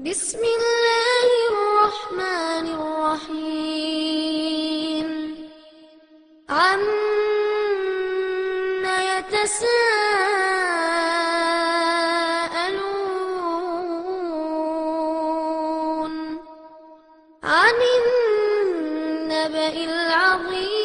بسم الله الرحمن الرحيم. عم يتساءلون عن النبأ العظيم.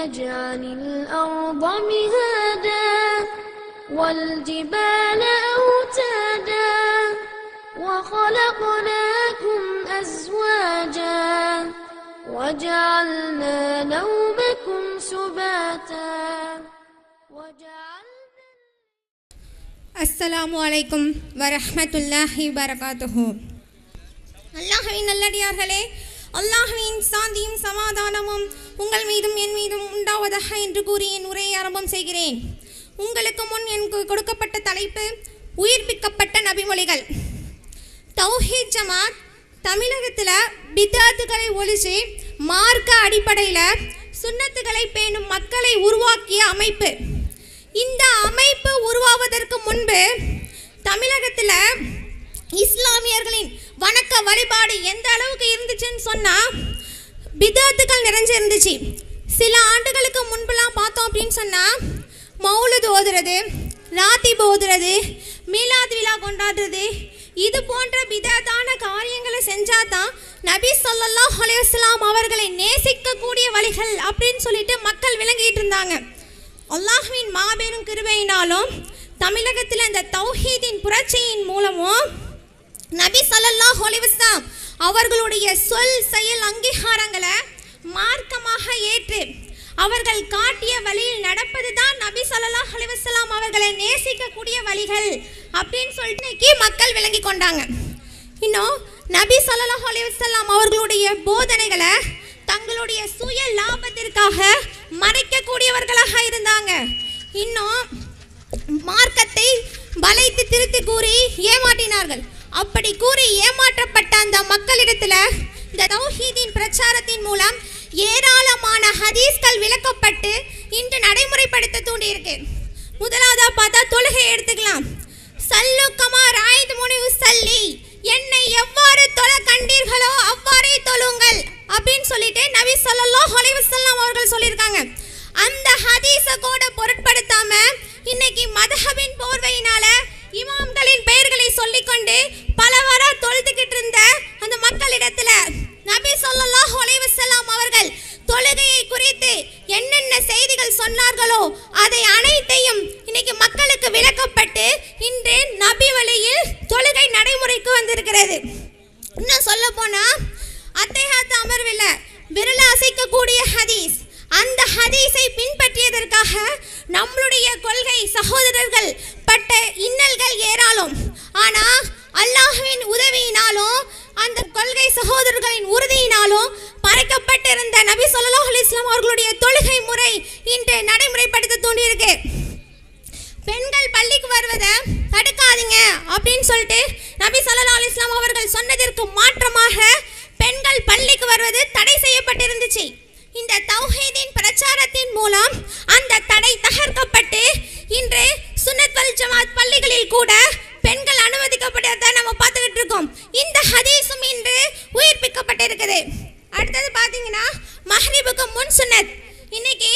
نجعل الأرض مهادا والجبال أوتادا وخلقناكم أزواجا وجعلنا نومكم سباتا وجعلنا அஸ்ஸலாமு அலைக்கும் வரஹ்மத்துல்லாஹி வரகாத்துஹு அல்லாஹ்வின் நல்லடியார்களே அல்லாஹுவின் சாந்தியும் சமாதானமும் உங்கள் மீதும் என் மீதும் உண்டாவதாக என்று கூறி என் உரையை ஆரம்பம் செய்கிறேன். உங்களுக்கு முன் எனக்கு கொடுக்கப்பட்ட தலைப்பு உயிர்ப்பிக்கப்பட்ட நபிமொழிகள். தௌஹீத் ஜமாத் தமிழகத்தில் பிதாத்துகளை ஒழிச்சு மார்க்க அடிப்படையில் சுண்ணத்துகளை பேணும் மக்களை உருவாக்கிய அமைப்பு. இந்த அமைப்பு உருவாவதற்கு முன்பு தமிழகத்தில் இஸ்லாமியர்களின் வணக்க வழிபாடு எந்த அளவுக்கு இருந்துச்சுன்னு சொன்னால் பிதாத்துக்கள் நிறைஞ்சு இருந்துச்சு. சில ஆண்டுகளுக்கு முன்புலாம் பார்த்தோம் அப்படின்னு சொன்னால் மௌலுது ஓதுறது ராத்தி ஓதுறது மீலாத் விழா கொண்டாடுறது இது போன்ற விதத்தான காரியங்களை செஞ்சாதான் நபி சொல்லல்லா அலைஹி அவர்களை நேசிக்கக்கூடிய வழிகள் அப்படின்னு சொல்லிட்டு மக்கள் விளங்கிட்டு இருந்தாங்க. அல்லாஹ்வின் மாபெரும் கிருபையினாலும் தமிழகத்தில் இந்த தௌஹீதின் புரட்சியின் மூலமும் நபி சல்லல்லா அலைஹி அவர்களுடைய சொல் செயல் அங்கீகாரங்களை மார்க்கமாக ஏற்று அவர்கள் காட்டிய வழியில் நடப்பது தான் நபி ஸல்லல்லாஹு அலைஹி அவர்களை நேசிக்கக்கூடிய வழிகள் அப்படின்னு சொல்லிட்டு இன்னைக்கு மக்கள் விளங்கி கொண்டாங்க. இன்னும் நபி ஸல்லல்லாஹு அலைஹி அவர்களுடைய போதனைகளை தங்களுடைய சுய லாபத்திற்காக மறைக்கக்கூடியவர்களாக இருந்தாங்க. இன்னும் மார்க்கத்தை வளைத்து திருத்தி கூறி ஏமாட்டினார்கள் அப்படி கூறி ஏமாற்றப்பட்ட அந்த மக்களிடத்துல இந்த தௌஹீதின் பிரச்சாரத்தின் மூலம் ஏராளமான ஹதீஸ்கள் விளக்கப்பட்டு இன்று நடைமுறைப்படுத்த தூண்டியிருக்கு. முதலாவதா பார்த்தா தொழுகை எடுத்துக்கலாம். சல்லுக்கமா ராயது முனிவு சல்லி என்னை என்னென்ன செய்திகள் சொன்னார்களோ அதை அனைத்தையும் இன்னைக்கு மக்களுக்கு விளக்கப்பட்டு இன்று நபி வழியில் தொழுகை நடைமுறைக்கு வந்திருக்கிறது. இன்னும் சொல்ல போனா அத்தைஹாத்து அமர்வில் விரல அசைக்கக்கூடிய ஹதீஸ் அந்த ஹதீஸை பின்பற்றியதற்காக நம்மளுடைய கொள்கை சகோதரர்கள் பட்ட இன்னல்கள் ஏராளம் ஆனா அல்லாஹ்வின் உதவியினாலும் அந்த கொள்கை சகோதரர்களின் உறுதியினாலும் நபி சொல்லலாம் அலைஹி இஸ்லாம் அவர்களுடைய தொழுகை முறை இன்று நடைமுறைப்படுத்த தூண்டியிருக்கு பெண்கள் பள்ளிக்கு வருவதை தடுக்காதீங்க அப்படின்னு சொல்லிட்டு நபி ஸல்லல்லாஹு அலைஹி அவர்கள் சொன்னதற்கு மாற்றமாக பெண்கள் பள்ளிக்கு வருவது தடை செய்யப்பட்டிருந்துச்சு. இந்த தௌஹீதின் பிரச்சாரத்தின் மூலம் அந்த தடை தகர்க்கப்பட்டு இன்று சுனத் வல் ஜமாத் பள்ளிகளில் கூட பெண்கள் அனுமதிக்கப்பட்டதை நம்ம பார்த்துக்கிட்டு இருக்கோம். இந்த ஹதீஸும் இன்று உயிர்ப்பிக்கப்பட்டிருக்குது. முன் சுன்னத் இன்னைக்கு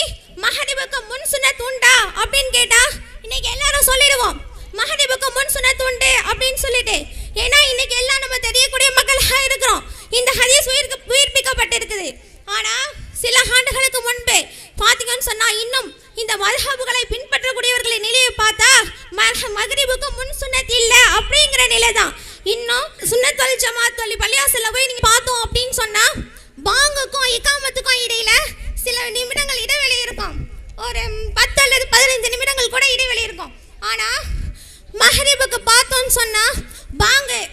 மஹரிபுக்கு முன் சுன்னத் உண்டா அப்படின்னு கேட்டா இன்னைக்கு எல்லாரும் சொல்லிடுவோம். மஹரிபுக்கு முன் சுன்னத் உண்டு அப்படின்னு சொல்லிட்டு. ஏன்னா இன்னைக்கு எல்லாம் நம்ம தெரியக்கூடிய மக்களாக இருக்கிறோம். இந்த ஹதீஸ் உயிர்க்கு உயிர்ப்பிக்கப்பட்டிருக்குது. ஆனா சில ஆண்டுகளுக்கு முன்பே பார்த்தீங்கன்னு சொன்னா இன்னும் இந்த மதுஹபுகளை பின்பற்றக்கூடியவர்களின் நிலையை பார்த்தா மஹ- மகரிபுக்கு முன் சுன்னத் இல்லை அப்படிங்கிற நிலை தான் இன்னும் சுன்னத் வல் ஜமாத் வழி போய் நீங்க பார்த்தோம் அப்படின்னு சொன்னா பாங்குக்கும் இக்காமத்துக்கும் இடையில சில நிமிடங்கள் இடைவெளி இருக்கும். ஒரு பத்து அல்லது பதினைந்து நிமிடங்கள் கூட இடைவெளி இருக்கும். ஆனா மஹரிபுக்கு பார்த்தோம்னு சொன்னா பாங்கு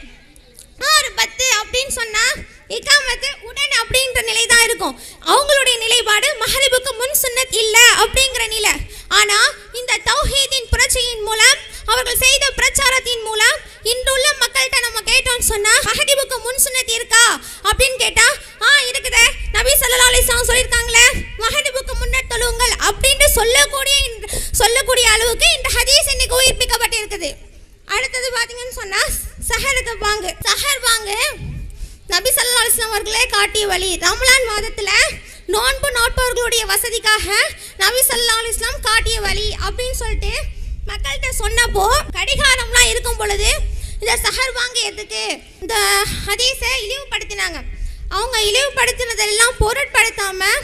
ஆறு பத்து அப்படின்னு சொன்னா இக்காமத்து உடன் அப்படின்ற நிலை தான் இருக்கும். அவங்களுடைய நிலைப்பாடு மஹரிபுக்கு முன் அப்படிங்கிற நிலை. ஆனா இந்த தௌஹீதின் புரட்சியின் மூலம் அவர்கள் செய்த பிரச்சாரத்தின் மூலம் இன்றுள்ள மக்கள்கிட்ட நம்ம கேட்டோம்னு சொன்னா மஹரிபுக்கு முன் சுன்னத் இருக்கா? அப்படின்னு கேட்டால் ஆ இருக்குதே. நபி சல்லா அலிஸ்லாம் சொல்லியிருக்காங்களே. சொல்லக்கூடிய சொல்லக்கூடிய அளவுக்கு இந்த ஹதீஸ் இன்னைக்கு உயிர்ப்பிக்கப்பட்டிருக்குது. அடுத்தது பார்த்தீங்கன்னு சொன்னால் சஹருக்கு வாங்கு சஹர் வாங்கு நபி சல்லா அலைஹி அவர்களே காட்டிய வழி. ரமலான் மாதத்தில் நோன்பு நோட்பவர்களுடைய வசதிக்காக நபி சல்லா அலைஹி காட்டிய வழி அப்படின்னு சொல்லிட்டு மக்கள்கிட்ட சொன்னப்போ கடிகாரம்லாம் இருக்கும் பொழுது இந்த சஹர் வாங்க எதுக்கு? இந்த ஹதீஸை இழிவுபடுத்தினாங்க. அவங்க இழிவுபடுத்தினதெல்லாம் பொருட்படுத்தாமல்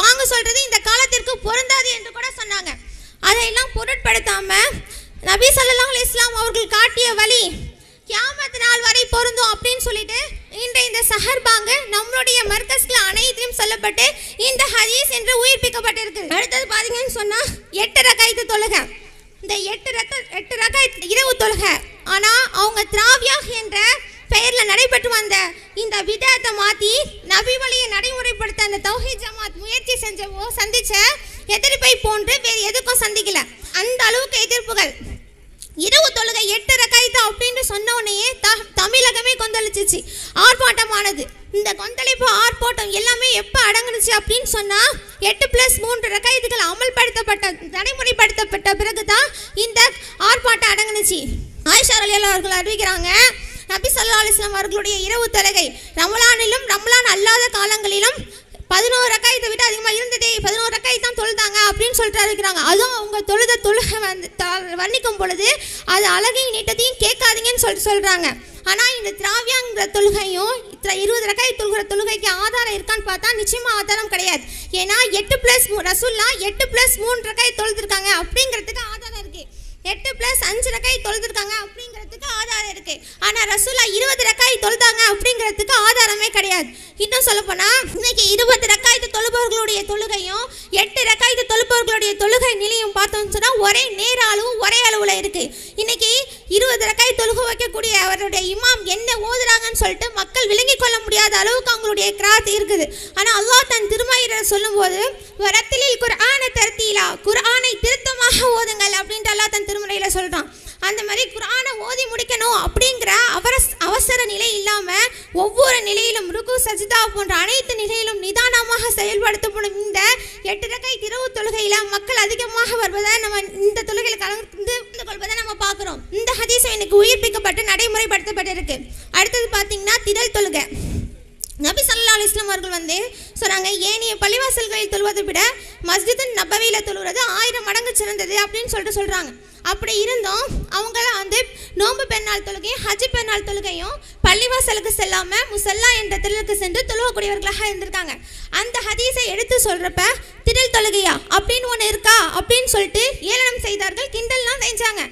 வாங்க சொல்றது இந்த காலத்திற்கு பொருந்தாது என்று கூட சொன்னாங்க. அதையெல்லாம் பொருட்படுத்தாம நபி சல்லாஹ் இஸ்லாம் அவர்கள் காட்டிய வழி கியாமத் நாள் வரை பொருந்தும் அப்படின்னு சொல்லிட்டு இன்றைய இந்த சகர்பாங்க நம்மளுடைய மர்கஸ்ல அனைத்தையும் சொல்லப்பட்டு இந்த ஹதீஸ் என்று உயிர்ப்பிக்கப்பட்டிருக்கு. அடுத்தது பாத்தீங்கன்னு சொன்னா எட்டு ரகாயத்து தொழுகை. இந்த எட்டு ரக்க எட்டு ரகாயத்து இரவு தொழுகை. ஆனா அவங்க திராவியாக என்ற பெயரில் நடைபெற்று வந்த இந்த விதத்தை மாற்றி நபி வழியை நடைமுறைப்படுத்த அந்த தௌஹி ஜமாத் முயற்சி செஞ்சவோ சந்திச்ச எதிர்ப்பை போன்று வேறு எதுக்கும் சந்திக்கல. அந்த அளவுக்கு எதிர்ப்புகள். இரவு தொழுகை எட்டு ரக்காய்த்து அப்படின்னு சொன்ன த தமிழகமே கொந்தளிச்சிச்சு. ஆர்ப்பாட்டமானது. இந்த கொந்தளிப்பு ஆர்ப்பாட்டம் எல்லாமே எப்போ அடங்குனுச்சு அப்படின்னு சொன்னால் எட்டு ப்ளஸ் மூன்று ரக்காயத்துகள் அமல்படுத்தப்பட்ட நடைமுறைப்படுத்தப்பட்ட பிறகு தான் இந்த ஆர்ப்பாட்டம் அடங்குனுச்சு. ஆயிஷா அலியல்லா அவர்கள் அறிவிக்கிறாங்க நபி ஸல்லல்லாஹு அலிஸ்லாம் அவர்களுடைய இரவு தொழுகை ரமலானிலும் ரமலான் அல்லாத காலங்களிலும் பதினோரு ரக்காயத்தை விட்டு அதிகமாக இருந்ததே பதினோரு ரக்காய் தான் தொழுதாங்க அப்படின்னு சொல்லிட்டு இருக்கிறாங்க. அதுவும் அவங்க தொழுத தொழுகை வந்து த- வர்ணிக்கும் பொழுது அது அழகையும் நீட்டத்தையும் கேட்காதீங்கன்னு சொல்லிட்டு சொல்கிறாங்க ஆனால் இந்த திராவியாங்கிற தொழுகையும் இருபது ரக்காய் தொழுகிற தொழுகைக்கு ஆதாரம் இருக்கான்னு பார்த்தா நிச்சயமாக ஆதாரம் கிடையாது. ஏன்னா எட்டு ப்ளஸ் ரசுல்லா எட்டு ப்ளஸ் மூணு ரக்காய் தொழுதுருக்காங்க அப்படிங்கிறதுக்கு ஆதாரம் இருக்குது எட்டு ப்ளஸ் அஞ்சு ரக்காய் தொழுதுருக்காங்க அப்படிங்கிற ஆதாரம் இருக்கு. ஆனா ரசூலா இருபது ரக்காய் தொழுதாங்க அப்படிங்கிறதுக்கு ஆதாரமே கிடையாது. இன்னும் சொல்ல போனா இன்னைக்கு இருபது ரக்காயத்து தொழுபவர்களுடைய தொழுகையும் எட்டு ரக்காயத்து தொழுபவர்களுடைய தொழுகை நிலையும் பார்த்தோம்னு சொன்னா ஒரே நேர அளவும் ஒரே அளவுல இருக்கு. இன்னைக்கு இருபது ரக்காய் தொழுக வைக்கக்கூடிய அவருடைய இமாம் என்ன ஓதுறாங்கன்னு சொல்லிட்டு மக்கள் விளங்கி கொள்ள முடியாத அளவுக்கு அவங்களுடைய கிராத் இருக்குது. ஆனா அல்லாஹ் தன் திருமயிர சொல்லும்போது வரத்திலில் குரானை தர்த்தீலா குர்ஆனை சஜிதா போன்ற அனைத்து நிலையிலும் நிதானமாக செயல்படுத்தப்படும் இந்த எட்டு ரக்கை இரவு தொழுகையில் மக்கள் அதிகமாக வருவதை நம்ம இந்த தொழுகையில் கலந்து கொள்வதை நம்ம பார்க்குறோம். இந்த ஹதீஸை எனக்கு உயிர்ப்பிக்கப்பட்டு நடைமுறைப்படுத்தப்பட்டிருக்கு. அடுத்தது பார்த்தீங்கன்னா திடல் தொழுகை. நபி சல்லா அலுவலாம் அவர்கள் வந்து சொல்கிறாங்க ஏனைய பள்ளிவாசல்களில் தொழுவதை விட மஸ்ஜித் நபவியில் தொழுவது ஆயிரம் மடங்கு சிறந்தது அப்படின்னு சொல்லிட்டு சொல்கிறாங்க அப்படி இருந்தும் அவங்கள வந்து நோன்பு பெண்ணால் தொழுகையும் ஹஜ் பெண்ணால் தொழுகையும் பள்ளிவாசலுக்கு செல்லாமல் முசல்லா என்ற திடலுக்கு சென்று தொழுவக்கூடியவர்களாக இருந்திருக்காங்க. அந்த ஹதீஸை எடுத்து சொல்கிறப்ப திடல் தொழுகையா? அப்படின்னு ஒன்று இருக்கா? அப்படின்னு சொல்லிட்டு ஏளனம் செய்தார்கள் கிண்டல்லாம் செஞ்சாங்க.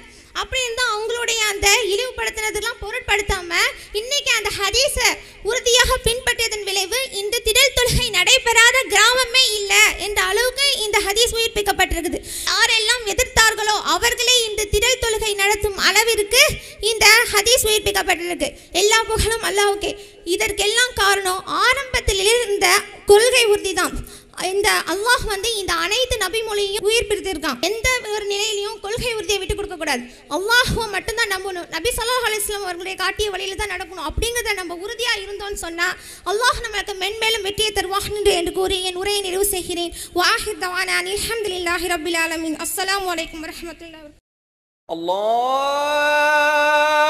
அப்படி இருந்தால் அவங்களுடைய அந்த இழிவுபடுத்தினதெல்லாம் பொருட்படுத்தாமல் இன்றைக்கி அந்த ஹதீஸை உறுதியாக பின்பற்றியதன் விளைவு இந்த என்ற அளவுக்கு இந்த ஹதீஸ் உயிர்ப்பிக்கப்பட்டிருக்குது. யாரெல்லாம் எதிர்த்தார்களோ அவர்களே இந்த திடல் தொழுகை நடத்தும் அளவிற்கு இந்த ஹதீஸ் உயிர்ப்பிக்கப்பட்டிருக்கு. எல்லா புகழும் அல்லாவுக்கே இதற்கெல்லாம் காரணம் ஆரம்பத்திலே இருந்த கொள்கை உறுதி தான் இந்த அல்லாஹ் வந்து இந்த அனைத்து நபி மொழியையும் உயிர் பிரித்திருக்கான் எந்த ஒரு நிலையிலையும் கொள்கை உறுதியை விட்டு கொடுக்க கூடாது. அல்லாஹுவை மட்டும்தான் நம்பணும். நபி சல்லாஹ் அலிஸ்லாம் அவர்களுடைய காட்டிய வழியில தான் நடக்கணும். அப்படிங்கிறத நம்ம உறுதியாக இருந்தோம்னு சொன்னால் அல்லாஹ் நம்மளுக்கு மென்மேலும் வெற்றியை தருவாக என்று கூறி என் உரையை நிறைவு செய்கிறேன். வாஹித் தவானான் அலமதுல்லாஹி ரபில் ஆலமின். அஸ்லாம் வலைக்கம் வரமத்துல அல்லாஹ்